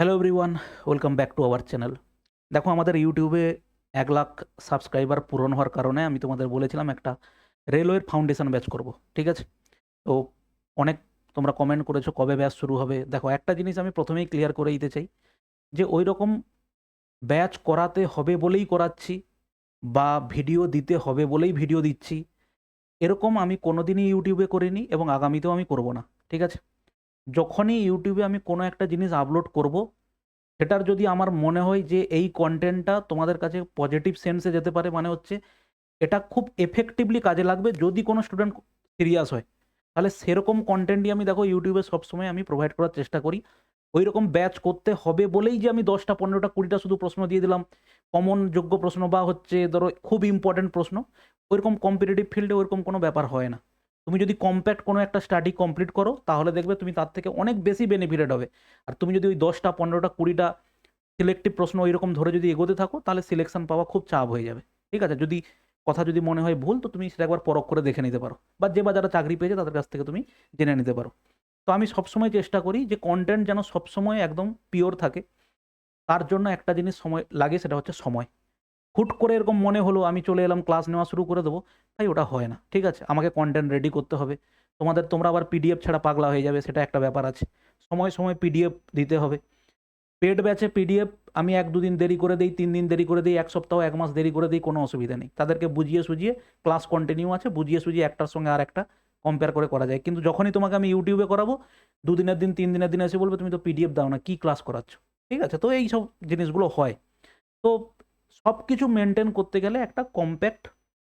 Hello everyone welcome back to our channel দেখো, আমাদের ইউটিউবে এক লাখ সাবস্ক্রাইবার পূরণ হওয়ার কারণে আমি তোমাদের বলেছিলাম একটা রেলওয়ের ফাউন্ডেশন ব্যাচ করব, ঠিক আছে? তো অনেক তোমরা কমেন্ট করেছ কবে ব্যাচ শুরু হবে। দেখো, একটা জিনিস আমি প্রথমেই ক্লিয়ার করে দিতে চাই, যে ওই রকম ব্যাচ করাতে হবে বলেই করাচ্ছি বা ভিডিও দিতে হবে বলেই ভিডিও দিচ্ছি, এরকম আমি কোনোদিনই ইউটিউবে করিনি এবং আগামীতেও আমি করব না, ঠিক আছে? যখনই ইউটিউবে আমি কোনো একটা জিনিস আপলোড করব, সেটার যদি আমার মনে হয় যে এই কন্টেন্টটা তোমাদের কাছে পজিটিভ সেন্সে যেতে পারে মানে হচ্ছে এটা খুব এফেক্টিভলি কাজে লাগবে যদি কোনো স্টুডেন্ট সিরিয়াস হয়। তাহলে সেরকম কন্টেন্টই আমি দেখো ইউটিউবে সবসময় আমি প্রোভাইড করার চেষ্টা করি। ওই রকম ব্যাচ করতে হবে বলেই যে আমি দশটা, পনেরোটা, কুড়িটা শুধু প্রশ্ন দিয়ে দিলাম। কমন যোগ্য প্রশ্ন বা হচ্ছে ধরো খুব ইম্পর্টেন্ট প্রশ্ন, ওইরকম কম্পিটিটিভ ফিল্ডে ওইরকম কোনো ব্যাপার হয় না। তুমি যদি কম্প্যাক্ট কোনো একটা স্টাডি কমপ্লিট করো, তাহলে দেখবে তুমি তার থেকে অনেক বেশি বেনিফিটেড হবে। আর তুমি যদি ওই দশটা, পনেরোটা, কুড়িটা সিলেক্টিভ প্রশ্ন ওইরকম ধরে যদি এগোতে থাকো, তাহলে সিলেকশন পাওয়া খুব চাপ হয়ে যাবে। ঠিক আছে? যদি কথা যদি মনে হয় ভুল, তো তুমি সেটা একবার পরখ করে দেখে নিতে পারো। বা যে বা যারা চাকরি পেয়েছে, তাদের কাছ থেকে তুমি জেনে নিতে পারো। তো আমি সবসময় চেষ্টা করি যে কন্টেন্ট যেন সবসময় একদম পিওর থাকে। তার জন্য একটা জিনিস সময় লাগে, সেটা হচ্ছে সময়। হুট করে এরকম মনে হলো, আমি চলে এলাম ক্লাস নেওয়া শুরু করে দেবো। তাই ওটা হয় না, ঠিক আছে? আমাকে কন্টেন্ট রেডি করতে হবে। তোমাদের, তোমরা আবার পিডিএফ ছাড়া পাগলা হয়ে যাবে, সেটা একটা ব্যাপার আছে। সময় সময় পিডিএফ দিতে হবে। পেড ব্যাচে পিডিএফ আমি এক দুদিন দেরি করে দিই, তিন দিন দেরি করে দিই, এক সপ্তাহ, এক মাস দেরি করে দিই, কোনো অসুবিধা নেই। তাদেরকে বুঝিয়ে সুঝিয়ে ক্লাস কন্টিনিউ আছে, বুঝিয়ে সুঝিয়ে একটার সঙ্গে আর একটা কম্পেয়ার করে করা যায়। কিন্তু যখনই তোমাকে আমি ইউটিউবে করাবো, দুদিনের দিন, তিন দিনের দিন এসে বলবে, তুমি তো পিডিএফ দাও না, কী ক্লাস করাচ্ছ? ঠিক আছে? তো এই সব জিনিসগুলো হয়। তো সব কিছু মেনটেন করতে গেলে একটা কম্প্যাক্ট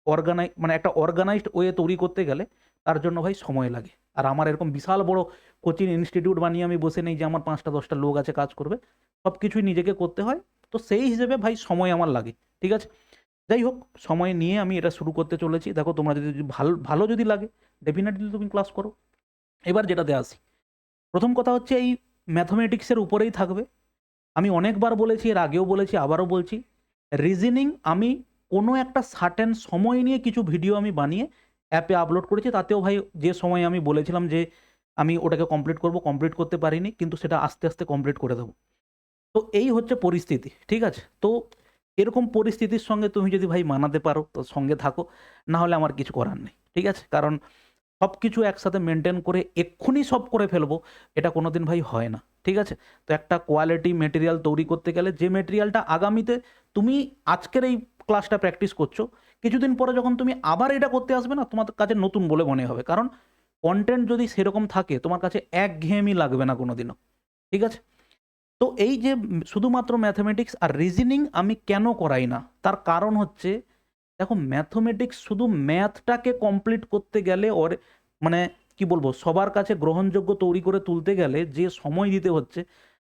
অর্গানাই মানে একটা অর্গানাইজড ওয়ে তৈরি করতে গেলে তার জন্য ভাই সময় লাগে। আর আমার এরকম বিশাল বড় কোচিং ইনস্টিটিউট বানিয়ে আমি বসে নেই যে আমার পাঁচটা, দশটা লোক আছে কাজ করবে। সব কিছুই নিজেকে করতে হয়। তো সেই হিসেবে ভাই সময় আমার লাগে, ঠিক আছে? যাই হোক, সময় নিয়ে আমি এটা শুরু করতে চলেছি। দেখো, তোমরা যদি ভালো ভালো যদি লাগে ডেফিনেটলি তুমি ক্লাস করো। এবার যেটাতে আসি। প্রথম কথা হচ্ছে এই ম্যাথমেটিক্সের উপরেই থাকবে। আমি অনেকবার বলেছি, এর আগেও বলেছি, আবারও বলছি। রিজনিং আমি কোনো একটা সার্টেন সময় নিয়ে কিছু ভিডিও আমি বানিয়ে অ্যাপে আপলোড করেছি, তাতেও ভাই যে সময় আমি বলেছিলাম যে আমি ওটাকে কমপ্লিট করব কমপ্লিট করতে পারিনি, কিন্তু সেটা আস্তে আস্তে কমপ্লিট করে দেবো। তো এই হচ্ছে পরিস্থিতি, ঠিক আছে? তো এরকম পরিস্থিতির সঙ্গে তুমি যদি ভাই মানাতে পারো, তো সঙ্গে থাকো, না হলে আমার কিছু করার নেই, ঠিক আছে? কারণ সব কিছু একসাথে মেনটেন করে এক্ষুনি সব করে ফেলব, এটা কোনো দিন ভাই হয় না। ঠিক আছে? তো একটা কোয়ালিটি মেটেরিয়াল তৈরি করতে গেলে যে মেটেরিয়ালটা আগামীতে তুমি আজকের এই ক্লাসটা প্র্যাকটিস করছ, কিছুদিন পরে যখন তুমি আবার এটা করতে আসবে না, তোমার কাছে নতুন বলে মনে হবে। কারণ কন্টেন্ট যদি সেরকম থাকে, তোমার কাছে এক ঘেয়েমি লাগবে না কোনো দিনও ঠিক আছে? তো এই যে শুধুমাত্র ম্যাথামেটিক্স আর রিজনিং আমি কেন করাই না, তার কারণ হচ্ছে, দেখো ম্যাথমেটিক্স শুধু ম্যাথটাকে কমপ্লিট করতে গেলে ওর মানে কি বলব? সবার কাছে গ্রহণযোগ্য তৈরি করে তুলতে গেলে যে সময় দিতে হচ্ছে,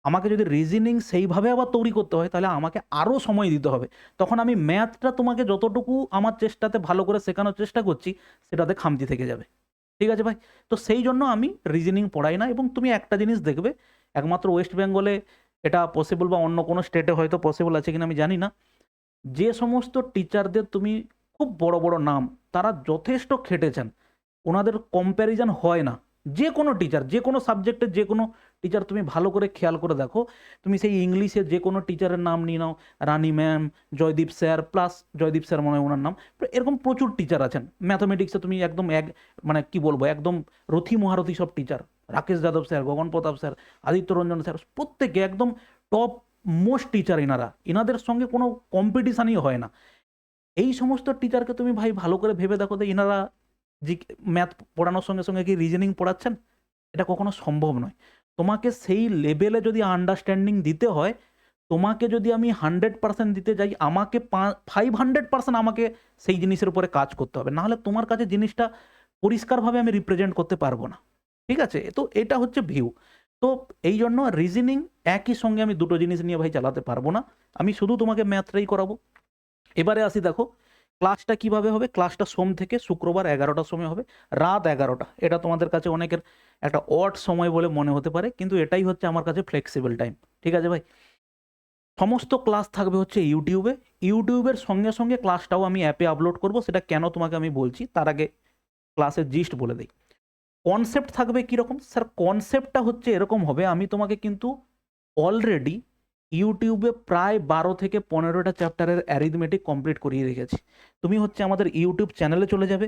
আমাকে যদি রিজনিং সেইভাবে আবার তৈরি করতে হয়, তাহলে আমাকে আরও সময় দিতে হবে। তখন আমি ম্যাথটা তোমাকে যতটুকু আমার চেষ্টাতে ভালো করে শেখানোর চেষ্টা করছি, সেটাতে খামতি থেকে যাবে। ঠিক আছে ভাই? তো সেই জন্য আমি রিজনিং পড়াই না এবং তুমি একটা জিনিস দেখবে, একমাত্র ওয়েস্ট বেঙ্গলে এটা পসিবল বা অন্য কোনো স্টেটে হয়তো পসিবল আছে কিনা আমি জানি না। যে সমস্ত টিচারদের তুমি খুব বড় বড় নাম, তারা যথেষ্ট খেটেছেন। ওনাদের কম্প্যারিজন হয় না। যে কোনো টিচার যে কোনো সাবজেক্টে যে কোনো টিচার তুমি ভালো করে খেয়াল করে দেখো। তুমি সেই ইংলিশে যে কোনো টিচারের নাম নিয়ে নাও, Rani ma'am Joydeep sir plus Joydeep sir মনে হয় ওনার নাম। এরকম প্রচুর টিচার আছেন। ম্যাথামেটিক্সে তুমি একদম এক মানে কি বলব, একদম রথি মহারথী সব teacher Rakesh Yadav sir Gagan Pratap sir Aditya Ranjan sir প্রত্যেকে একদম টপ মোস্ট টিচার এনারা এনাদের সঙ্গে কোনো কম্পিটিশানই হয় না। এই সমস্ত টিচারকে তুমি ভাই ভালো করে ভেবে দেখো যে এনারা জি ম্যাথ পড়ানোর সঙ্গে সঙ্গে কি রিজনিং পড়াচ্ছেন? এটা কখনো সম্ভব নয়। তোমাকে সেই লেভেলে যদি আন্ডারস্ট্যান্ডিং দিতে হয়, তোমাকে যদি আমি হান্ড্রেড পার্সেন্ট দিতে যাই, আমাকে ফাইভ হান্ড্রেড পার্সেন্ট আমাকে সেই জিনিসের উপরে কাজ করতে হবে। নাহলে তোমার কাছে জিনিসটা পরিষ্কারভাবে আমি রিপ্রেজেন্ট করতে পারব না। ঠিক আছে? তো এটা হচ্ছে ভিউ তো এই জন্য রিজনিং একই সঙ্গে আমি দুটো জিনিস নিয়ে ভাই চালাতে পারব না। আমি শুধু তোমাকে ম্যাথটাই করাবো। এবারে আসি দেখো ক্লাসটা কীভাবে হবে? ক্লাসটা সোম থেকে শুক্রবার এগারোটার সময় হবে। রাত এগারোটা। এটা তোমাদের কাছে অনেকের একটা অড সময় বলে মনে হতে পারে, কিন্তু এটাই হচ্ছে আমার কাছে ফ্লেক্সিবল টাইম ঠিক আছে ভাই? সমস্ত ক্লাস থাকবে হচ্ছে ইউটিউবে ইউটিউবের সঙ্গে সঙ্গে ক্লাসটাও আমি অ্যাপে আপলোড করব। সেটা কেন তোমাকে আমি বলছি, তার আগে ক্লাসের জিস্ট বলে দিই। কনসেপ্ট থাকবে কীরকম? স্যার কনসেপ্টটা হচ্ছে এরকম হবে, আমি তোমাকে কিন্তু অলরেডি ইউটিউবে প্রায় বারো থেকে পনেরোটা চ্যাপ্টারের অ্যারিথমেটিক কমপ্লিট করিয়ে রেখেছি। তুমি হচ্ছে আমাদের ইউটিউব চ্যানেলে চলে যাবে।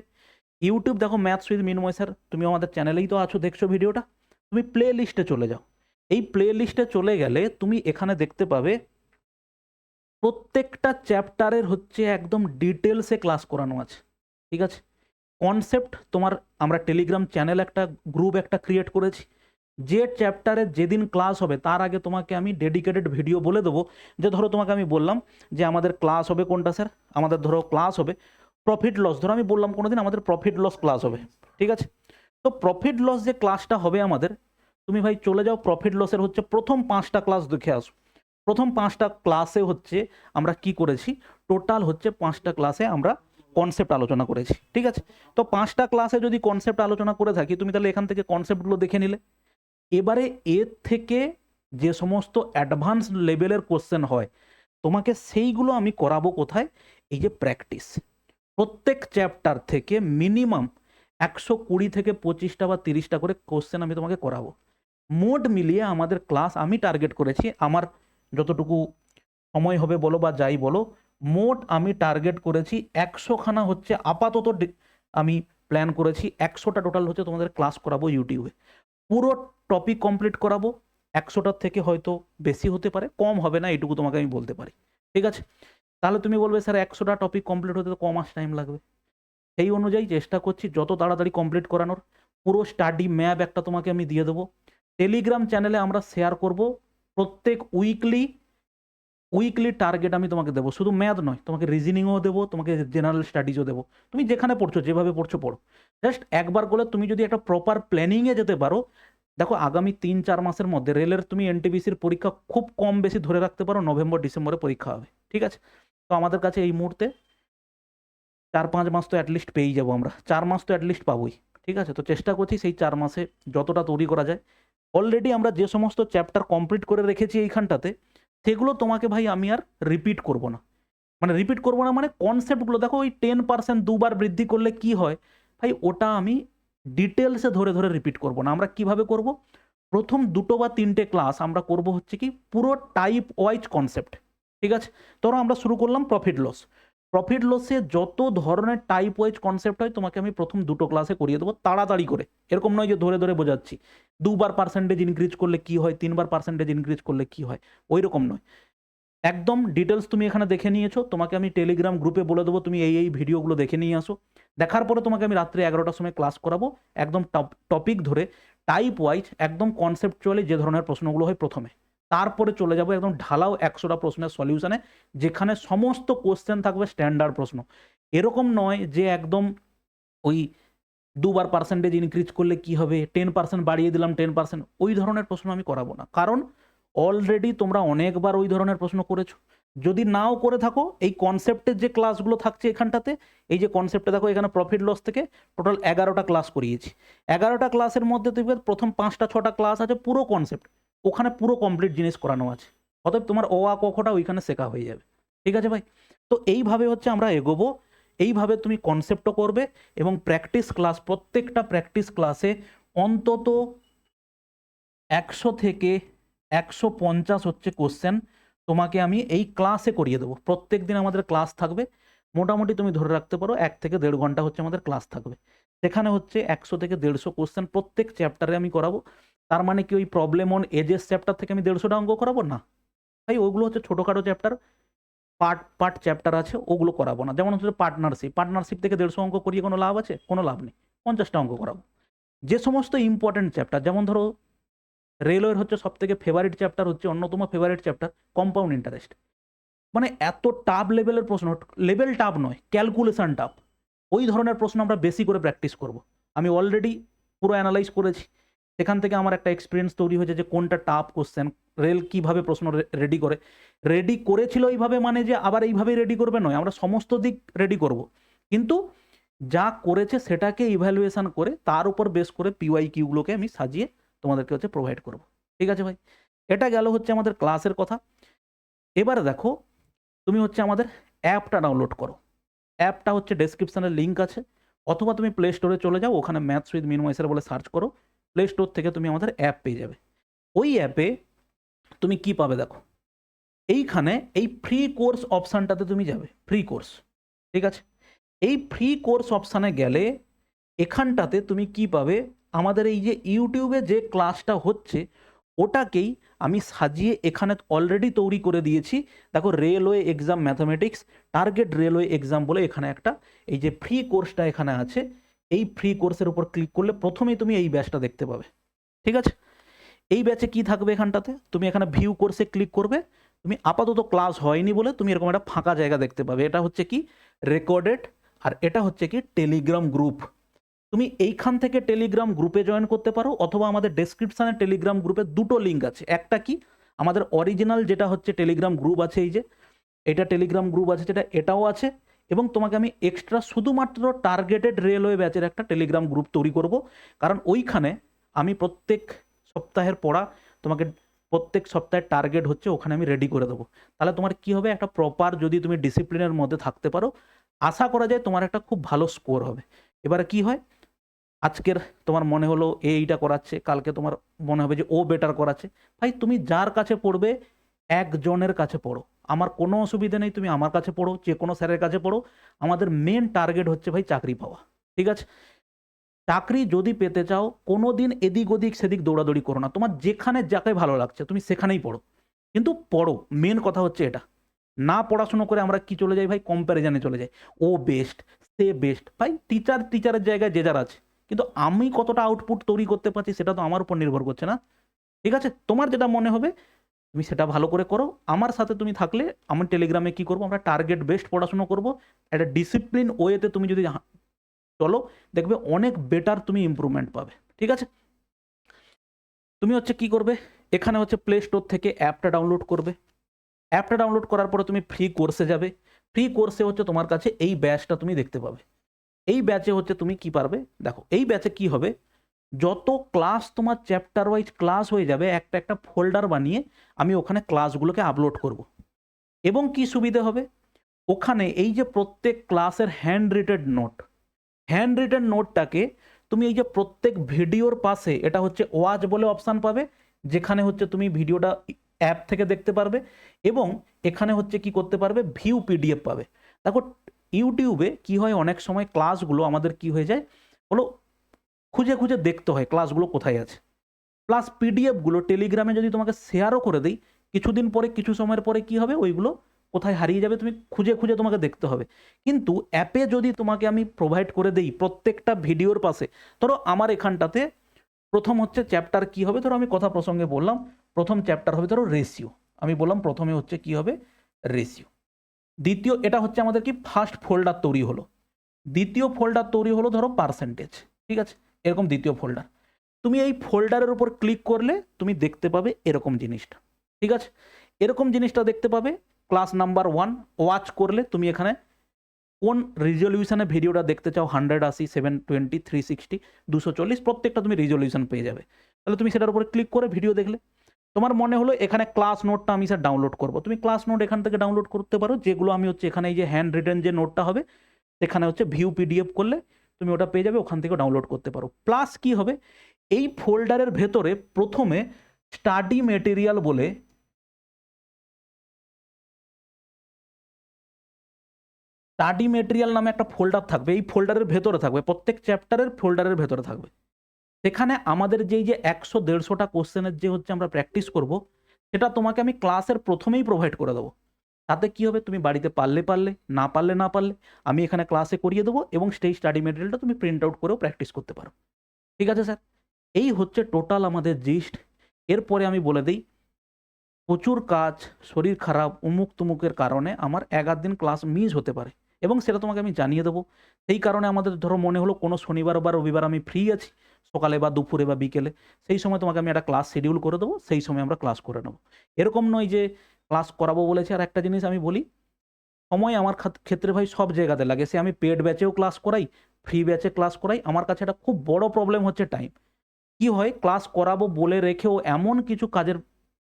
ইউটিউব দেখো ম্যাথস উইথ মিনময় স্যার তুমি আমাদের চ্যানেলেই তো আছো, দেখছ ভিডিওটা? তুমি প্লে লিস্টে চলে যাও। এই প্লে লিস্টে চলে গেলে তুমি এখানে দেখতে পাবে প্রত্যেকটা চ্যাপ্টারের হচ্ছে একদম ডিটেলসে ক্লাস করানো আছে। ঠিক আছে? কনসেপ্ট তোমার, আমরা টেলিগ্রাম চ্যানেল একটা গ্রুপ একটা ক্রিয়েট করেছি। যে চ্যাপ্টারে যেদিন ক্লাস হবে, তার আগে তোমাকে আমি ডেডিকেটেড ভিডিও বলে দেবো। যে ধরো তোমাকে আমি বললাম যে আমাদের ক্লাস হবে কোনটা স্যার আমাদের ধরো ক্লাস হবে প্রফিট লস ধরো আমি বললাম কোনো দিন আমাদের প্রফিট লস ক্লাস হবে, ঠিক আছে? তো প্রফিট লস যে ক্লাসটা হবে আমাদের, তুমি ভাই চলে যাও প্রফিট লসের হচ্ছে প্রথম পাঁচটা ক্লাস দেখে আসো। প্রথম পাঁচটা ক্লাসে হচ্ছে আমরা কি করেছি? টোটাল হচ্ছে পাঁচটা ক্লাসে আমরা কনসেপ্ট আলোচনা করেছি, ঠিক আছে? তো পাঁচটা ক্লাসে যদি কনসেপ্ট আলোচনা করে থাকি, তুমি তাহলে এখান থেকে কনসেপ্টগুলো দেখে নিলে। এবারে এর থেকে যে সমস্ত অ্যাডভান্স লেভেলের কোশ্চেন হয়, তোমাকে সেইগুলো আমি করাবো কোথায়? এই যে প্র্যাকটিস প্রত্যেক চ্যাপ্টার থেকে মিনিমাম একশো কুড়ি থেকে পঁচিশটা বা তিরিশটা করে কোশ্চেন আমি তোমাকে করাবো। মোট মিলিয়ে আমাদের ক্লাস আমি টার্গেট করেছি, আমার যতটুকু সময় হবে বলো বা যাই বলো, মোট আমি টার্গেট করেছি একশোখানা হচ্ছে আপাতত আমি প্ল্যান করেছি, একশোটা টোটাল হচ্ছে তোমাদের ক্লাস করাবো ইউটিউবে পুরো টপিক কমপ্লিট করাবো, একশোটার থেকে হয়তো বেশি হতে পারে, কম হবে না এটুকু তোমাকে আমি বলতে পারি। ঠিক আছে? তাহলে তুমি বলবে, স্যার, একশোটা টপিক কমপ্লিট হতে তো ক মাস টাইম লাগবে? সেই অনুযায়ী চেষ্টা করছি, যত তাড়াতাড়ি কমপ্লিট করানোর। পুরো স্টাডি ম্যাপ একটা তোমাকে আমি দিয়ে দেবো। টেলিগ্রাম চ্যানেলে আমরা শেয়ার করব। প্রত্যেক উইকলি উইকলি টার্গেট আমি তোমাকে দেবো। শুধু ম্যাথ নয়, তোমাকে রিজনিংও দেবো, তোমাকে জেনারেল স্টাডিজও দেবো। তুমি যেখানে পড়ছো, যেভাবে পড়ছো, পড়ো। জাস্ট একবার করে তুমি যদি একটা প্রপার প্ল্যানিংয়ে যেতে পারো, দেখো আগামী তিন চার মাসের মধ্যে রেলের তুমি এনটিপিসির পরীক্ষা খুব কম বেশি ধরে রাখতে পারো, নভেম্বর, ডিসেম্বরে পরীক্ষা হবে। ঠিক আছে? তো আমাদের কাছে এই মুহূর্তে চার পাঁচ মাস তো অ্যাটলিস্ট পেয়েই যাব আমরা। চার মাস তো অ্যাটলিস্ট পাবোই। ঠিক আছে? তো চেষ্টা করছি সেই চার মাসে যতটা তৈরি করা যায়। অলরেডি আমরা যে সমস্ত চ্যাপ্টার কমপ্লিট করে রেখেছি এইখানটাতে সেগুলো তোমাকে ভাই আমি আর রিপিট করব না। মানে রিপিট করব না মানে কনসেপ্টগুলো দেখো ওই টেন পার্সেন্ট দুবার বৃদ্ধি করলে কি হয়? ভাই ওটা আমি ডিটেলসে ধরে ধরে রিপিট করব না। আমরা কীভাবে করব? প্রথম দুটো বা তিনটে ক্লাস আমরা করব হচ্ছে কি পুরো টাইপ ওয়াইজ কনসেপ্ট ঠিক আছে? ধরো আমরা শুরু করলাম প্রফিট লস প্রফিট লসে যত ধরনের টাইপ ওয়াইজ কনসেপ্ট হয়, তোমাকে আমি প্রথম দুটো ক্লাসে করিয়ে দেবো তাড়াতাড়ি করে। এরকম নয় যে ধরে ধরে বোঝাচ্ছি। দুবার পার্সেন্টেজ ইনক্রিজ করলে কি হয়, তিনবার পার্সেন্টেজ ইনক্রিজ করলে কি হয় ওই রকম নয়। একদম ডিটেলস তুমি এখানে দেখে নিয়েছো, তোমাকে আমি টেলিগ্রাম গ্রুপে বলে দেবো, তুমি এই এই ভিডিওগুলো দেখে নিয়ে আসো। দেখার পরে তোমাকে আমি রাত্রে এগারোটার সময় ক্লাস করাবো, একদম টপিক ধরে টাইপ ওয়াইজ একদম কনসেপচুয়ালি যে ধরনের প্রশ্নগুলো হয় প্রথমে। তারপরে চলে যাব একদম ঢালাও একশোটা প্রশ্নের সলিউশনে যেখানে সমস্ত কোশ্চেন থাকবে স্ট্যান্ডার্ড প্রশ্ন। এরকম নয় যে একদম ওই দুবার পার্সেন্টেজ ইনক্রিজ করলে কি হবে টেন পার্সেন্ট বাড়িয়ে দিলাম টেন পার্সেন্ট ওই ধরনের প্রশ্ন আমি করাবো না। কারণ অলরেডি তোমরা অনেকবার ওই ধরনের প্রশ্ন করেছ। যদি নাও করে থাকো, এই কনসেপ্টের যে ক্লাসগুলো থাকছে এখানটাতে, এই যে কনসেপ্টে দেখো এখানে প্রফিট লস থেকে টোটাল এগারোটা ক্লাস করিয়েছি। এগারোটা ক্লাসের মধ্যে দেখবে প্রথম পাঁচটা, ছটা ক্লাস আছে পুরো কনসেপ্ট ওখানে পুরো কমপ্লিট জিনিস করানো আছে। অতএব তোমার ও আ কখটা ওইখানে শেখা হয়ে যাবে। ঠিক আছে ভাই? তো এইভাবে হচ্ছে আমরা এগোবো। এইভাবে তুমি কনসেপ্টও করবে এবং প্র্যাকটিস ক্লাস প্রত্যেকটা প্র্যাকটিস ক্লাসে অন্তত একশো থেকে একশো পঞ্চাশ হচ্ছে কোশ্চেন তোমাকে আমি এই ক্লাসে করিয়ে দেবো। প্রত্যেক দিন আমাদের ক্লাস থাকবে। মোটামুটি তুমি ধরে রাখতে পারো এক থেকে দেড় ঘণ্টা হচ্ছে আমাদের ক্লাস থাকবে। সেখানে হচ্ছে একশো থেকে দেড়শো কোশ্চেন প্রত্যেক চ্যাপ্টারে আমি করাবো। তার মানে কি ওই প্রবলেম অন এজেস চ্যাপ্টার থেকে আমি দেড়শোটা অঙ্ক করাবো? না। ভাই, ওগুলো হচ্ছে ছোটোখাটো চ্যাপ্টার পার্ট পার্ট চ্যাপ্টার আছে, ওগুলো করাবো না। যেমন হচ্ছে পার্টনারশিপ পার্টনারশিপ থেকে দেড়শো অঙ্ক করিয়ে কোনো লাভ আছে? কোনো লাভ নেই। পঞ্চাশটা অঙ্ক করাবো। যে সমস্ত ইম্পর্টেন্ট চ্যাপ্টার যেমন ধরো রেলওয়ের হচ্ছে সব থেকে ফেভারিট চ্যাপ্টার হচ্ছে অন্যতম ফেভারিট চ্যাপ্টার কম্পাউন্ড ইন্টারেস্ট মানে এত টাফ লেভেলের প্রশ্ন লেভেল টাফ নয় ক্যালকুলেশন টাফ ওই ধরনের প্রশ্ন আমরা বেশি করে প্র্যাকটিস করব। আমি অলরেডি পুরো অ্যানালাইজ করেছি। সেখান থেকে আমার একটা এক্সপিরিয়েন্স তৈরি হয়েছে যে কোনটা টাফ কোশ্চেন রেল কীভাবে প্রশ্ন রেডি করে। রেডি করেছিল এইভাবে মানে যে আবার এইভাবেই রেডি করবে নয়, আমরা সমস্ত দিক রেডি করব। কিন্তু যা করেছে সেটাকে ইভ্যালুয়েশন করে তার উপর বেস করে পিওয়াই কিউগুলোকে আমি সাজিয়ে তোমাদেরকে হচ্ছে প্রোভাইড করব। ঠিক আছে ভাই? এটা গেল হচ্ছে আমাদের ক্লাসের কথা। এবারে দেখো, তুমি হচ্ছে আমাদের অ্যাপটা ডাউনলোড করো। অ্যাপটা হচ্ছে ডেসক্রিপশানে লিঙ্ক আছে। অথবা তুমি প্লে স্টোরে চলে যাও, ওখানে ম্যাথস উইথ মিনময়েসের বলে সার্চ করো। প্লে স্টোর থেকে তুমি আমাদের অ্যাপ পেয়ে যাবে। ওই অ্যাপে তুমি কি পাবে দেখো? এইখানে এই ফ্রি কোর্স অপশানটাতে তুমি যাবে। ফ্রি কোর্স ঠিক আছে? এই ফ্রি কোর্স অপশানে গেলে এখানটাতে তুমি কি পাবে? আমাদের এই যে ইউটিউবে যে ক্লাসটা হচ্ছে, ওটাকেই আমি সাজিয়ে এখানে অলরেডি তৈরি করে দিয়েছি। দেখো railway exam mathematics target railway exam বলে এখানে একটা, এই যে ফ্রি কোর্সটা এখানে আছে। এই ফ্রি কোর্সের উপর ক্লিক করলে প্রথমেই তুমি এই ব্যাচটা দেখতে পাবে। ঠিক আছে? এই ব্যাচে কি থাকবে এখানটাতে? তুমি এখানে ভিউ কোর্সে ক্লিক করবে। তুমি আপাতত ক্লাস হয়নি বলে তুমি এরকম একটা ফাঁকা জায়গা দেখতে পাবে। এটা হচ্ছে কি? রেকর্ডেড আর এটা হচ্ছে কি? টেলিগ্রাম গ্রুপ তুমি এইখান থেকে টেলিগ্রাম গ্রুপে জয়েন করতে পারো অথবা আমাদের ডেসক্রিপশানে টেলিগ্রাম গ্রুপে দুটো লিঙ্ক আছে। একটা কি? আমাদের অরিজিনাল যেটা হচ্ছে টেলিগ্রাম গ্রুপ আছে এই যে। এটা টেলিগ্রাম গ্রুপ আছে, যেটা এটাও আছে। এবং তোমাকে আমি এক্সট্রা শুধুমাত্র টার্গেটেড রেলওয়ে ব্যাচের একটা টেলিগ্রাম গ্রুপ তৈরি করব। কারণ ওইখানে আমি প্রত্যেক সপ্তাহের পড়া তোমাকে প্রত্যেক সপ্তাহের টার্গেট হচ্ছে, ওখানে আমি রেডি করে দেবো। তাহলে তোমার কি হবে? একটা প্রপার যদি তুমি ডিসিপ্লিনের মধ্যে থাকতে পারো, আশা করা যায় তোমার একটা খুব ভালো স্কোর হবে। এবারে কি হয়? আজকের তোমার মনে হলো এ এইটা করাচ্ছে, কালকে তোমার মনে হবে যে ও বেটার করাচ্ছে। ভাই, তুমি যার কাছে পড়বে, একজনের কাছে পড়ো। আমার কোনো অসুবিধা নেই, তুমি আমার কাছে পড়ো, যে কোনো স্যারের কাছে পড়ো। আমাদের মেন টার্গেট হচ্ছে ভাই চাকরি পাওয়া, ঠিক আছে? চাকরি যদি পেতে চাও কোনো দিন এদিক ওদিক সেদিক দৌড়াদৌড়ি করো না। তোমার যেখানে যাকে ভালো লাগছে, তুমি সেখানেই পড়ো। কিন্তু পড়ো মেন কথা হচ্ছে এটা। না পড়াশুনো করে আমরা কি চলে যাই ভাই? কম্প্যারিজনে চলে যাই। ও বেস্ট সে বেস্ট ভাই টিচার টিচারের জায়গায় যে যার আছে। কিন্তু আমি কতটা আউটপুট তৈরি করতে পারছি, সেটা তো আমার উপর নির্ভর করছে না। ঠিক আছে? তোমার যেটা মনে হবে তুমি সেটা ভালো করে করো। আমার সাথে তুমি থাকলে আমার টেলিগ্রামে কি করব? আমরা টার্গেট বেস্ট পড়াশুনো করব। একটা ডিসিপ্লিন ওয়েতে তুমি যদি চলো, দেখবে অনেক বেটার তুমি ইমপ্রুভমেন্ট পাবে। ঠিক আছে? তুমি হচ্ছে কি করবে? এখানে হচ্ছে প্লে স্টোর থেকে অ্যাপটা ডাউনলোড করবে। অ্যাপটা ডাউনলোড করার পরে তুমি ফ্রি কোর্সে যাবে। ফ্রি কোর্সে হচ্ছে তোমার কাছে এই ব্যাচটা তুমি দেখতে পাবে। এই ব্যাচে হচ্ছে তুমি কি পারবে? দেখো, এই ব্যাচে কি হবে? যত ক্লাস তোমার চ্যাপ্টার ওয়াইজ ক্লাস হয়ে যাবে, একটা একটা ফোল্ডার বানিয়ে আমি ওখানে ক্লাসগুলোকে আপলোড করব। এবং কি সুবিধে হবে? ওখানে এই যে প্রত্যেক ক্লাসের hand written note hand written নোটটাকে তুমি এই যে প্রত্যেক ভিডিওর পাশে, এটা হচ্ছে ওয়াচ বলে অপশান পাবে, যেখানে হচ্ছে তুমি ভিডিওটা অ্যাপ থেকে দেখতে পারবে এবং এখানে হচ্ছে কি করতে পারবে? ভিউ পিডিএফ পাবে। দেখো ইউটিউবে কি হয়? অনেক সময় ক্লাসগুলো আমাদের কি হয়ে যায়? হলো খুঁজে খুঁজে দেখতে হয় ক্লাসগুলো কোথায় আছে। প্লাস পিডিএফগুলো টেলিগ্রামে যদি তোমাকে শেয়ারও করে দেই, কিছুদিন পরে, কিছু সময়ের পরে কি হবে? ওইগুলো কোথায় হারিয়ে যাবে তুমি খুঁজে খুঁজে তোমাকে দেখতে হবে। কিন্তু অ্যাপে যদি তোমাকে আমি প্রোভাইড করে দেই প্রত্যেকটা ভিডিওর পাশে, ধরো আমার এখানটাতে প্রথম হচ্ছে চ্যাপ্টার কি হবে? ধরো আমি কথা প্রসঙ্গে বললাম, প্রথম চ্যাপ্টার হবে ধরো রেশিও আমি বললাম প্রথমে হচ্ছে কি হবে? রেশিও দ্বিতীয়, এটা হচ্ছে আমাদের কি ফার্স্ট ফোল্ডার তৈরি হলো। দ্বিতীয় ফোল্ডার তৈরি হলো ধরো পার্সেন্টেজ ঠিক আছে? এরকম দ্বিতীয় ফোল্ডার তুমি এই ফোল্ডারের উপর ক্লিক করলে তুমি দেখতে পাবে এরকম জিনিসটা। ঠিক আছে? এরকম জিনিসটা দেখতে পাবে ক্লাস নাম্বার ওয়ান ওয়াচ করলে তুমি এখানে কোন রিজলিউশনে ভিডিওটা দেখতে চাও হান্ড্রেড আশি সেভেন টোয়েন্টি থ্রি সিক্সটি দুশো চল্লিশ, প্রত্যেকটা তুমি রিজলিউশন পেয়ে যাবে। তাহলে তুমি সেটার উপরে ক্লিক করে ভিডিও দেখলে। তোমার মনে হলো এখানে ক্লাস নোটটা আমি স্যার ডাউনলোড করব। তুমি ক্লাস নোট এখান থেকে ডাউনলোড করতে পারো, যেগুলো আমি হচ্ছে এখানে এই যে হ্যান্ড রিটেন যে নোটটা হবে, সেখানে হচ্ছে ভিউ পিডিএফ করলে তুমি ওটা পেয়ে যাবে, ওখান থেকে ডাউনলোড করতে পারো। প্লাস কি হবে? এই ফোল্ডারের ভেতরে প্রথমে স্টাডি মেটেরিয়াল বলে স্টাডি মেটেরিয়াল নামে একটা ফোল্ডার থাকবে। এই ফোল্ডারের ভেতরে থাকবে, প্রত্যেক চ্যাপ্টারের ফোল্ডারের ভেতরে থাকবে। সেখানে আমাদের যেই যে একশো দেড়শোটা কোশ্চেনের যে হচ্ছে আমরা প্র্যাকটিস করব, সেটা তোমাকে আমি ক্লাসের প্রথমেই প্রোভাইড করে দেবো। তাতে কি হবে? তুমি বাড়িতে পারলে পারলে, না পারলে না পারলে, আমি এখানে ক্লাসে করিয়ে দেবো এবং সেই স্টাডি মেটেরিয়ালটা তুমি প্রিন্ট আউট করেও প্র্যাকটিস করতে পারো। ঠিক আছে স্যার এই হচ্ছে টোটাল আমাদের জিস্ট এরপরে আমি বলে দিই, প্রচুর কাজ, শরীর খারাপ, উমুক তুমুকের কারণে আমার এগার দিন ক্লাস মিস হতে পারে এবং সেটা তোমাকে আমি জানিয়ে দেবো। সেই কারণে আমাদের ধরো মনে হলো কোনো শনিবার বা রবিবার আমি ফ্রি আছি, সকালে বা দুপুরে বা বিকেলে, সেই সময় তোমাকে আমি একটা ক্লাস শিডিউল করে দেবো, সেই সময় আমরা ক্লাস করে নেব। এরকম নয় যে ক্লাস করাবো বলেছে, আর একটা জিনিস আমি বলি, সময় আমার ক্ষেত্রে ভাই সব জায়গাতে লাগে। সে আমি পেড ব্যাচেও ক্লাস করাই ফ্রি ব্যাচে ক্লাস করাই। আমার কাছে একটা খুব বড় প্রবলেম হচ্ছে টাইম কি হয় ক্লাস করাবো বলে রেখেও এমন কিছু কাজের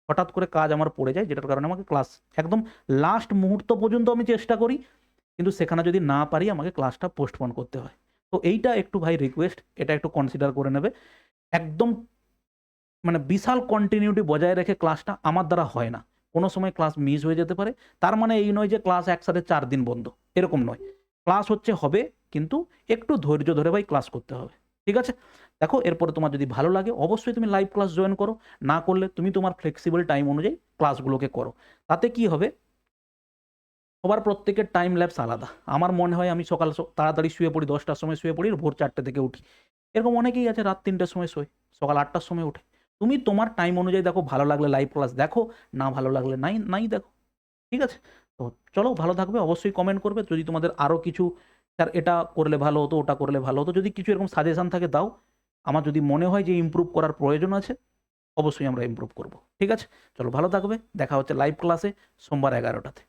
হঠাৎ করে কাজ আমার পড়ে যায়, যেটার কারণে আমাকে ক্লাস একদম লাস্ট মুহূর্ত পর্যন্ত আমি চেষ্টা করি, কিন্তু সেখানে যদি না পারি, আমাকে ক্লাসটা পোস্টপোন করতে হয়। তো এইটা একটু ভাই রিকোয়েস্ট এটা একটু কনসিডার করে নেবে। একদম মানে বিশাল কন্টিনিউটি বজায় রেখে ক্লাসটা আমার দ্বারা হয় না। কোনো সময় ক্লাস মিস হয়ে যেতে পারে। তার মানে এই নয় যে ক্লাস একসাথে চার দিন বন্ধ। এরকম নয়। ক্লাস হচ্ছে হবে, কিন্তু একটু ধৈর্য ধরে ভাই ক্লাস করতে হবে। ঠিক আছে? দেখো, এরপরে তোমার যদি ভালো লাগে, অবশ্যই তুমি লাইভ ক্লাস জয়েন করো। না করলে তুমি তোমার ফ্লেক্সিবল টাইম অনুযায়ী ক্লাসগুলোকে করো। তাতে কি হবে? সবার প্রত্যেকের টাইম ল্যাপস আলাদা। আমার মনে হয় আমি সকাল তাড়াতাড়ি শুয়ে পড়ি, দশটার সময় শুয়ে পড়ি, ভোর চারটে থেকে উঠি। এরকম অনেকেই আছে, রাত তিনটের সময় শোয়, সকাল আটটার সময় উঠে তুমি তোমার টাইম অনুযায়ী দেখো ভালো লাগলে লাইভ ক্লাস দেখো, না ভালো লাগলে নাই নাই দেখো, ঠিক আছে? তো চলো ভালো থাকবে, অবশ্যই কমেন্ট করবে। যদি তোমাদের আরও কিছু, স্যার এটা করলে ভালো হতো, ওটা করলে ভালো হতো, যদি কিছু এরকম সাজেশান থাকে দাও। আমার যদি মনে হয় যে ইমপ্রুভ করার প্রয়োজন আছে, অবশ্যই আমরা ইমপ্রুভ করব, ঠিক আছে? চলো ভালো থাকবে, দেখা হচ্ছে লাইভ ক্লাসে সোমবার এগারোটাতে।